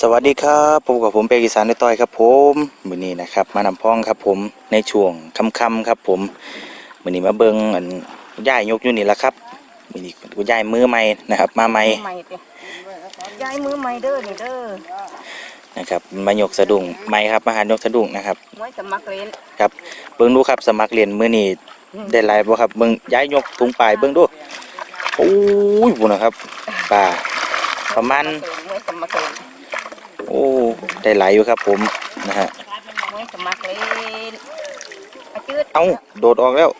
สวัสดีครับพบกับผมเปกอีสานในต้อยครับผมมือนี้นะครับ มานำพ้องครับผมในช่วงค่ำๆครับผมมือนี้มาเบิงอันย่ายยกอยู่นี่แหละครับมือนี้กูย่ายมือใหม่นะครับ มาใหม่ใหม่เด้ย้ายมือใหม่เด้อนี่เด้อนะครับมายกสะดุ้งใหม่ครับมาหายกสะดุ้งนะครับมวยสมัครเล่นครับเบิ้งดูครับสมัครเรียนมือนี้ได้หลายบ่ครับเบิ้งย้ายยกถุงปลายเบิ้งดูโอ้ยบุญนะครับป่าประมาณ โอ้ได้หลายอยู่ครับผมนะฮะมวยสมัครเล่นอาจืดเอ้าโดดออกแล้ว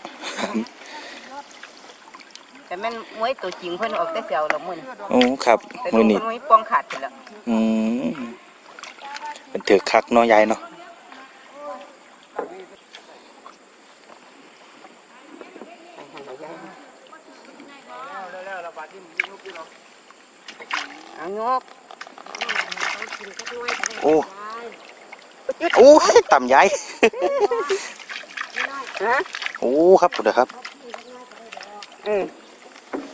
แต่แม่นมวยตัวจริงเพิ่นออกแต่เสียวแล้วมื้อนี้โอ้ครับแต่มืดูอนี้เพิ่นมวยปองขาดไปแล้วอืมเป็นถือคักเนาะยายเนาะไปหั่นแล้วย้ายเอายก โอ้โอ้ยต่ำยายฮะโอ้ครับเดี๋ยวครับเออ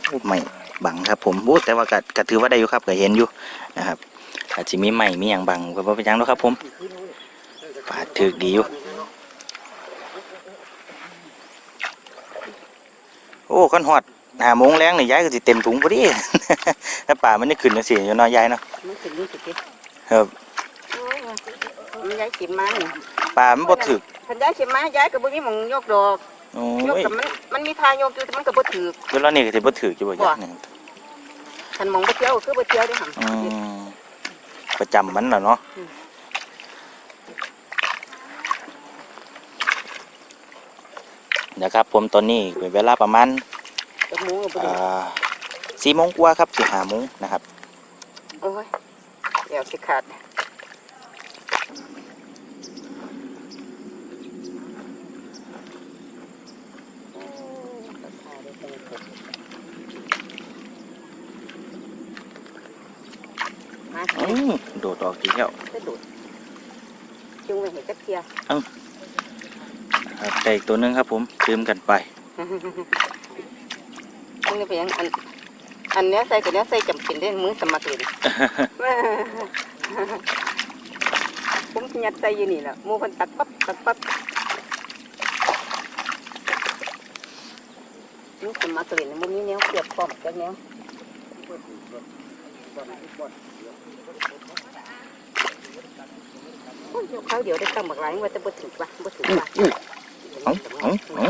โอ้ไม่บังครับ ผมโอ้แต่ว่าก็ก็ถือว่าได้อยู่ครับก็เห็นอยู่นะครับอาจจะมีใหม่มีอย่างบังก็บ่เป็นหยังหรอกครับ ผมปาดถือดีอยู่โอ้ขันหอดหาโมงแรงนี่ยายก็สิเต็มถุงพอดีถ้าป่ามันได้ขึ้นจังซี่อยู่เนาะยายเนาะมันสินี่สิติ ครับโอ้ยมันย้ายสิมานี่ป่ามันบ่ถึกคันย้ายสิมาย้ายก็บ่มีหม่องยกดอกโอ้ยกยกับมันมันมีทางยกอยู่แต่มันก็บ่ถือเวลานี้ก็สิบ่ถึกอยู่บ่ยายเนี่ยคันหมองบ่เที่ยวก็คือบ่เที่ยวเด้อหั่นอืมประจำมันน่ะเนาะอืมนะครับผมตอนนี้เป็นเวลาประมาณจักหมูก็บ่อ่ได้าสี่โมงกว่าครับสี่ห้าโมงนะครับ โอ้ยเดี๋ยวสิขาดมาอืมโดดออกทีเดียวไปดูดจุงไปเห็นจักเทียครับได้อีกตัวหนึงครับผม ลืมกันไป มึงนี่ไปยังอัน อันเนี้ยใส่กับเนี้ยใส่จำเป็นได้มือสมัครเลยผมสิยัดใส่อยู่นี่แหละหมูคนตัดปั๊บตัดปั๊บมือสมัครเลยมันมีแนวเสียบพร้อมกันแนวโอ้ยเขาเดี๋ยวได้ตั้งบักหลายว่าจะบ่ถึงปะบ่ถึงปะเอาเอาเอา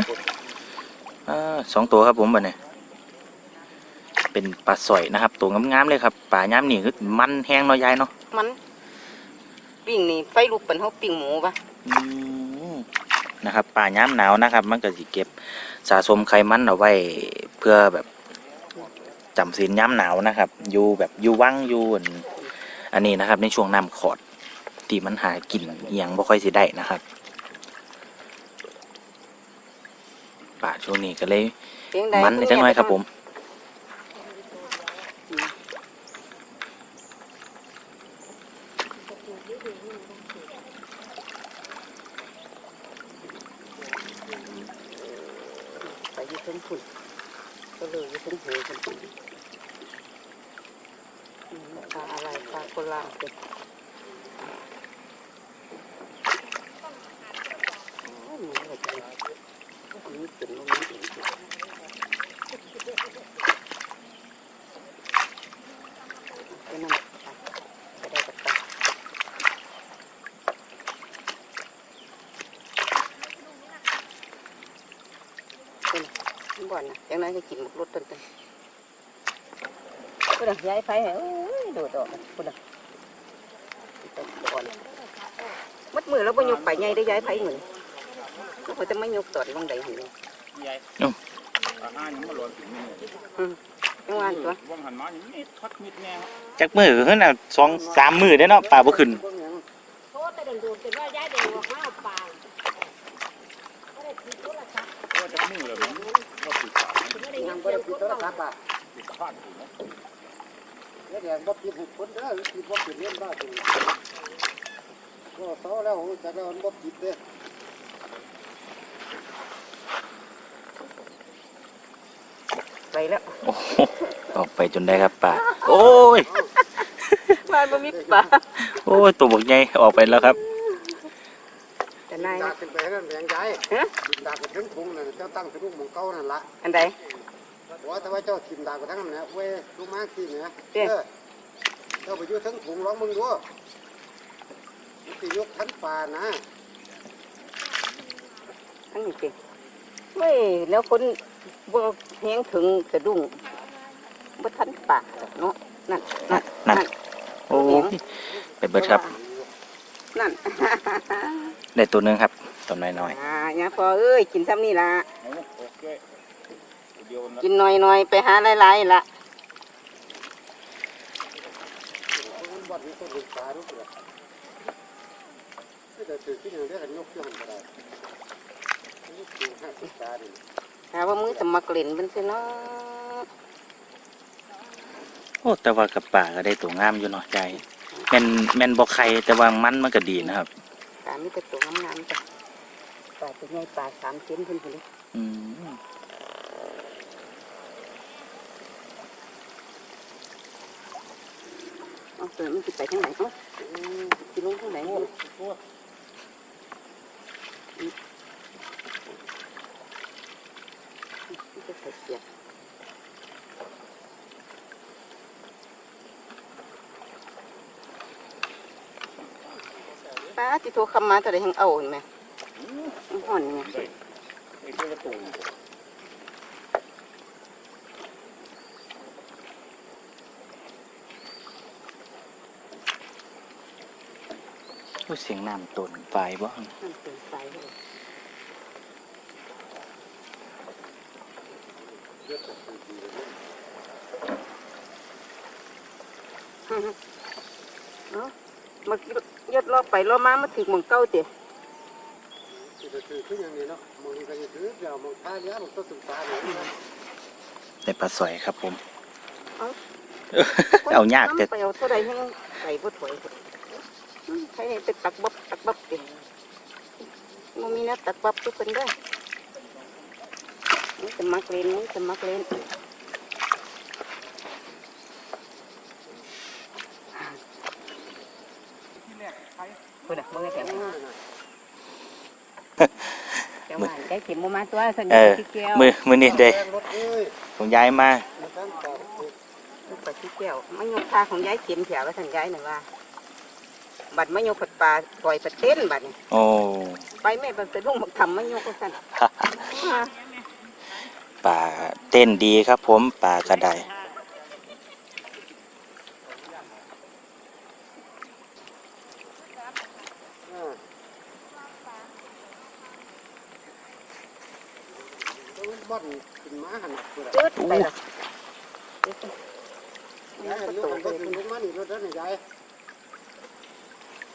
อ่าสองตัวครับผมบัดนี้ เป็นปลาสอยนะครับ ตัวงามๆเลยครับปลาย้ำนี่คือมันแห้งเนาะยายเนาะมันปิ้งนี่ไฟลุกเป็นเขาปิ้งหมูปะอืมนะครับปลาย้ำหนาวนะครับ มันก็สิเก็บสะสมไขมันเอาไว้เพื่อแบบจำศีลย้ำหนาวนะครับ อยู่แบบอยู่ว่างอยู่อันอันนี้นะครับ ในช่วงน้ำขอดที่มันหากินเอียงบ่ค่อยสิได้นะครับป่าช่วงนี้ก็เลยเพียงใดมันในจังน้อยครับผม ไปยึดเส้นฝุ่นก็เลยยึดเส้นหัวกันฝุ่นปลาอะไรปลาโคลาเป็นโอ้ยมีอะไรกันอันนี้เป็นมันมีเป็นไปนั่นไปได้กับปลา เป็น บ่อนนะจังนั้นจะกินหมกรถต้นต้นพุ่นน่ะย้ายไฟให้โอ้ยโดดออกพุ่นน่ะต้นบ่อนมัดมือแล้วบ่ยกไปใหญ่ได้ย้ายไฟเหมือนแล้วเขาจะไม่ยกตอดวังใดหั่นนี่ใหญ่อาหารยังมาหล่นถึงนี่จังหวะตัวว่างหันมาอย่างนี้ทัดมิดแน่ครับจักมือเพิ่นน่ะสองสามมือได้เนาะป่าบ่ขึ้น โทษแต่เดินดูเป็นว่าย้ายเดินออกมาเอาปางไม่ได้คิดโทรศัพท์ว่าจะมือเลยผมว่าติดขาไม่ได้ยินเสียงคนต้องติดขาดอยู่นะแล้วเดี๋ยวบ่ปิดให้คนเด้อปิดบ่ปิดเรียนบ้าจังก็เซาแล้วแต่ก็บ่ปิดเด้อไปแล้วโอ้โหออกไปจนได้ครับป่าโอ้ยบ้านบ่มีปลาโอ้ยตัวบักใหญ่ออกไปแล้วครับแต่ นายดากขึ้นไปนั่นแหงใจฮะดากขึ้นถึงพุงนั่นเจ้าตั้งสะดุ้งหมองเก่านั่นละอันใดว่าแต่ว่าเจ้าทิ่มดากไปทั้งนั้นนะเว้ยลูกมาสิเนี่ยเด้เออเจ้าไปอยู่ทั้งถุงร้องมึงดูมันสิยกทันป่านะอันนี้สิเว้ยแล้วคนบ่แหงถึงสะดุ้งบ่ทันปากเนาะนั่นนั่นนั่นโอ้ยไปเบิดครับนั่น ได้ตัวหนึงครับตัวน้อยอ่าอย่าพอเอ้ยกินซ้ำนี่ล่ะเอาโอเคเดียวนะกินหน่อยๆไปหาหลายๆล่ะมันบ่มีต้นป่าลูกเด้อแต่ถือที่อย่างเดียวกันยกขึ้นหันก็ได้ยกขึ้นห้าสิบตาดิหาว่ามือสมัครเล่นเป็นซิเนาะๆโอ้แต่ว่ากับป่าก็ได้ตัวงามอยู่เนาะใจแม่นแม่นบ่ไข่แต่ว่ามันมันก็ดีนะครับปลา มีแต่ตัวงามๆจ้ะปลาตัวใหญ่ปลาสามเซนขึ้นไปเลยอืมเอาเสือมันสิไปทางไหนเอ้าสิลงทางไหนเนี่ยมันจะใส่เกียร์ ป้าที่โทรคำมาแต่ได้ยังเอาเห็นไหมมันห่อนไงได้ไอ้เจ้าประตูโอ้ยเสียงน้ำต้นไฟบ่มันเป็นไฟเลยเนาะ มันยดรอบไปรอบมามาถึงหมองเก้าเตะสิจะถือขึ้นอย่างนี้เนาะมึงก็จะถือเดี๋ยวมึงท่าเนี้ยมึงต้องสึกษาเลยนะได้ปลาสอยครับผมเอาเอายากแต่ไปเอาเท่าใดให้ใส่บ่ถอยอืมใครให้ไปตักบับตักบับเตะมันมีนะตักบับทุกคนเด้อมึงจะมักเล่นมึงจะมักเล่นพูดอะมึงไงแถว จังหวะได้เข็มบ่มาตัวสนิเอทอที่แก้วมือมือนี่เด้แรงรถเอ้ยผมย้ายมามันตั้งแต่ลูกปลาที่แก้วมะยกท่าของยายเข็มแถวว่าท่านยายหน่อยว่า บัดมะยกผัดปลาปล่อยผัดเต้นบัดนี่โอ้ไปแม่บัดสะดุ้งบักทำมะยกก็สั่นอ่าป่าเต้นดีครับผมป่ากระได อ่าต้องบ่อนขึ้นมาหันกูละ จืดไปละ ยายยกกันรถถึงลงมานี่รถนั่นนี่ยายไปมึงท่าเนี้ยนี่รถน่ะ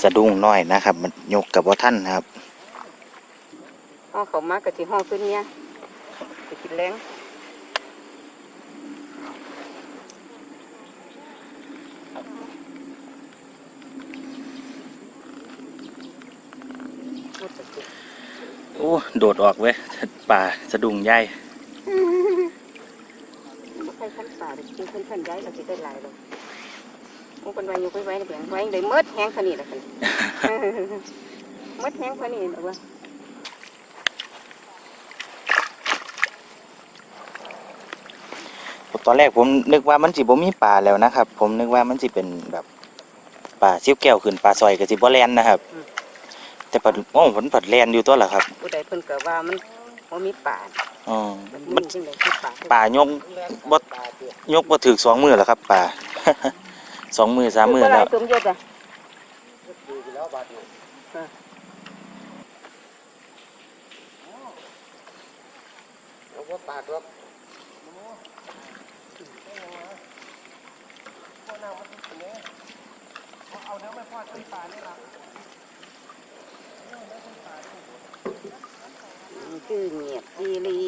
สะดุ้งน้อยนะครับ มันยกกับว่าท่านนะครับห้องเขามากะทิห้องขึ้นเนี่ยไปกินแรงหมดแล้วสิโอ้ โดดออกเว้ยป่าสะดุ้งใหญ่ บ่ใครขั้นป่าเลยกินขั้นขั้นย้ายเราจะได้หลายเลยมันเป็นไว้อยู่ไปไว้ในแบงไว้ได้เมิดแห้งขนาดนี้ละกันเมิดแห้งขนาดนี้หรอวะตอนแรกผมนึกว่ามันสิบ่มีป่าแล้วนะครับ ผมนึกว่ามันสิเป็นแบบป่าซิวแก้วขึ้นป่าซอยกับสิบ่แลนนะครับ แต่ปัดโอ้ผลปัดแลนอยู่ตัวล่ะครับผู้ใดเพิ่นก็ว่ามันบ่มีป่า อ๋อมันมันจังได๋คือป่าป่ายกบ่ยกบ่ถึกสองมือแล้วครับ ป่า สองมือสามมือคือแล้วอะไรสมยศอะดูไปแล้วบาดนี้อะเอาว่าปากหรอ คือเงียบอีหลี